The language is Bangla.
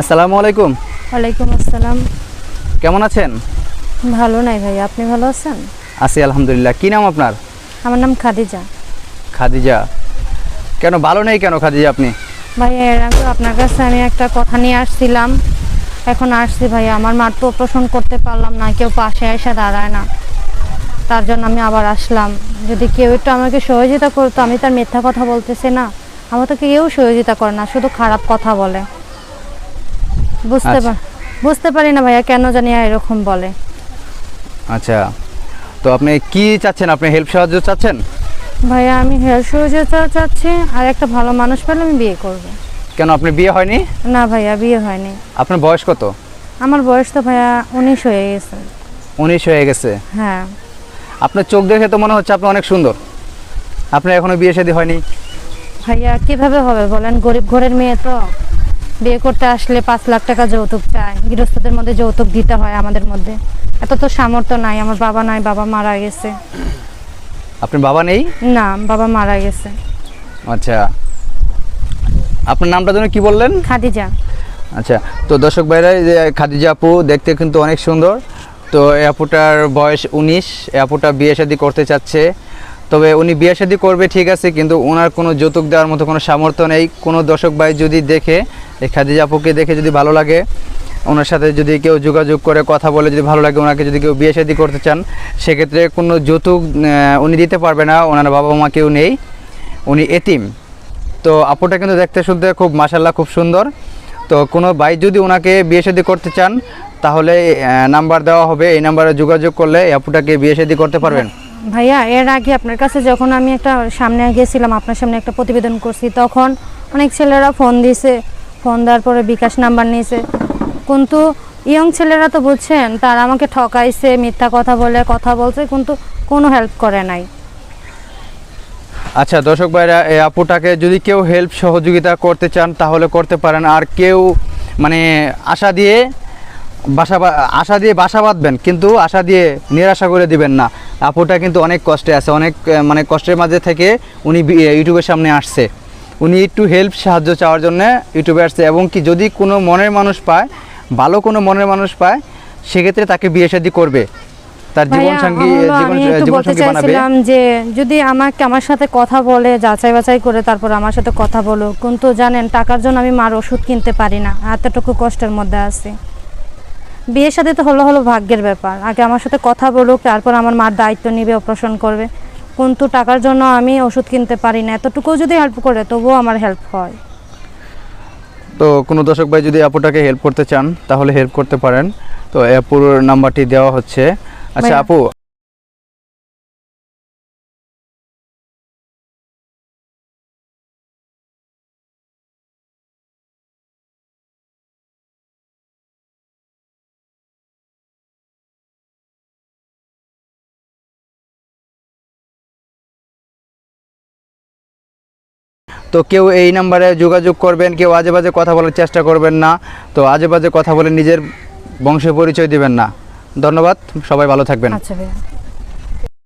আসসালামু আলাইকুম। ওয়ালাইকুম আসসালাম। কেমন আছেন? ভালো নাই ভাই আপনি ভালো আছেন? আছি আলহামদুলিল্লাহ কি নাম আপনার? আমার নাম খাদিজা। খাদিজা। কেন ভালো নেই কেন খাদিজা আপনি? ভাই এর আগে আপনার কাছে আমি একটা কথা নিয়ে আসছিলাম। এখন আসছি ভাই আমার মার তো অপারেশন করতে পারলাম না কেউ পাশে এসে দাঁড়ায় না। তার জন্য আমি আবার আসলাম। যদি কেউ একটু আমাকে সহযোগিতা করতো আমি তার মিথ্যা কথা বলতেছি না। আমার তো কেউ সহযোগিতা করে না শুধু খারাপ কথা বলে। বুঝতে আচ্ছা। পার বুঝতে পারি না ভাইয়া কেন জানি এরকম বলে। আচ্ছা তো আপনি কি চাচ্ছেন? আপনি হেল্প সাহায্য চাচ্ছেন? ভাইয়া আমি হেল্প সাহায্য চাচ্ছি আর একটা ভালো মানুষ পেলে আমি বিয়ে করব। কেন আপনি বিয়ে হয়নি? না ভাইয়া বিয়ে হয়নি। আপনার বয়স কত? আমার বয়স তো ভাইয়া উনিশ হয়ে গেছে। উনিশ হয়ে গেছে। হ্যাঁ। আপনার চোখ দেখে তো মনে হচ্ছে আপনি অনেক সুন্দর। আপনার এখনও বিয়ে শাদী হয়নি। ভাইয়া কীভাবে হবে বলেন? গরিব ঘরের মেয়ে তো। বিয়ে করতে আসলে পাঁচ লাখ টাকা যৌতুক চায় গৃহস্থদের মধ্যে যৌতুক দিতে হয় আমাদের মধ্যে। এত তো সামর্থ্য নাই আমার বাবা নাই বাবা মারা গেছে। আপনার বাবা নেই? না বাবা মারা গেছে। আচ্ছা। আপনার নামটা যেন কি বললেন? খাদিজা। আচ্ছা তো দর্শক ভাইরা যে খাদিজা আপু দেখতে কিন্তু অনেক সুন্দর। তো এই আপুটার বয়স উনিশ এই আপুটা বিয়ে শাদী করতে চাচ্ছে। তবে উনি বিয়ে শাদী করবে, ঠিক আছে, কিন্তু ওনার কোনো যৌতুক দেওয়ার মতো কোনো সামর্থ্য নেই। কোনো দর্শক ভাই যদি দেখে, এই খাদিজা আপুকে দেখে যদি ভালো লাগে, ওনার সাথে যদি কেউ যোগাযোগ করে, কথা বলে যদি ভালো লাগে, ওনাকে যদি কেউ বিয়ে শাদী করতে চান, সেক্ষেত্রে কোনো যৌতুক উনি দিতে পারবে না, ওনার বাবা মা কেউ নেই, উনি এতিম। তো আপুটা কিন্তু দেখতে শুনতে খুব মাসাল্লাহ খুব সুন্দর। তো কোনো ভাই যদি ওনাকে বিয়ে শাদী করতে চান, তাহলে নাম্বার দেওয়া হবে, এই নাম্বারে যোগাযোগ করলে আপুটাকে বিয়ে শাদী করতে পারবেন। ভাইয়া, এর আগে আপনার কাছে যখন আমি একটা সামনে গিয়েছিলাম আপনার সামনে একটা প্রতিবেদন করছি, তখন অনেক ছেলেরা ফোন দিয়েছে ফোন দেওয়ার পরে বিকাশ নাম্বার নিয়েছে। কিন্তু ইয়ং ছেলেরা তো বুঝছেন, তারা আমাকে ঠকাইছে, মিথ্যা কথা বলে, কথা বলছে, কিন্তু কোনো হেল্প করে নাই। আচ্ছা দর্শক ভাইরা, এই আপুটাকে যদি কেউ হেল্প সহযোগিতা করতে চান, তাহলে করতে পারেন। আর কেউ মানে আশা দিয়ে বাসা আশা দিয়ে বাসা বাঁধবেন, কিন্তু আশা দিয়ে নিরাশা করে দিবেন না। আপুটা কিন্তু অনেক কষ্টে আছে অনেক মানে কষ্টের মাঝে থেকে উনি ইউটিউবের সামনে আসছে। উনি একটু হেল্প সাহায্য চাওয়ার জন্য ইউটিউবে আসছে এবং কি যদি কোনো মনের মানুষ পায় ভালো কোনো মনের মানুষ পায় সেক্ষেত্রে তাকে বিয়ে শাদী করবে। তার জীবন সঙ্গী জীবন জীবন সঙ্গী বানাবে। যে যদি আমাকে আমার সাথে কথা বলে যাচাই বাছাই করে তারপর আমার সাথে কথা বলো। কিন্তু জানেন টাকার জন্য আমি মার ওষুধ কিনতে পারি না। এতটুকু কষ্টের মধ্যে আছি। বিয়ের সাথে তো হলো হলো ভাগ্যের ব্যাপার। আগে আমার সাথে কথা বলুক তারপর আমার মার দায়িত্ব নিবে অপারেশন করবে। কিন্তু টাকার জন্য আমি ওষুধ কিনতে পারি না। এতটুকুও যদি হেল্প করে তবুও আমার হেল্প হয়। তো কোনো দর্শক ভাই যদি আপুটাকে হেল্প করতে চান তাহলে হেল্প করতে পারেন। তো অ্যাপুর আপুর নাম্বারটি দেওয়া হচ্ছে। আচ্ছা আপু তো কেউ এই নাম্বারে যোগাযোগ করবেন, কেউ আজে বাজে কথা বলার চেষ্টা করবেন না, তো আজে বাজে কথা বলে নিজের বংশের পরিচয় দিবেন না। ধন্যবাদ, সবাই ভালো থাকবেন। আচ্ছা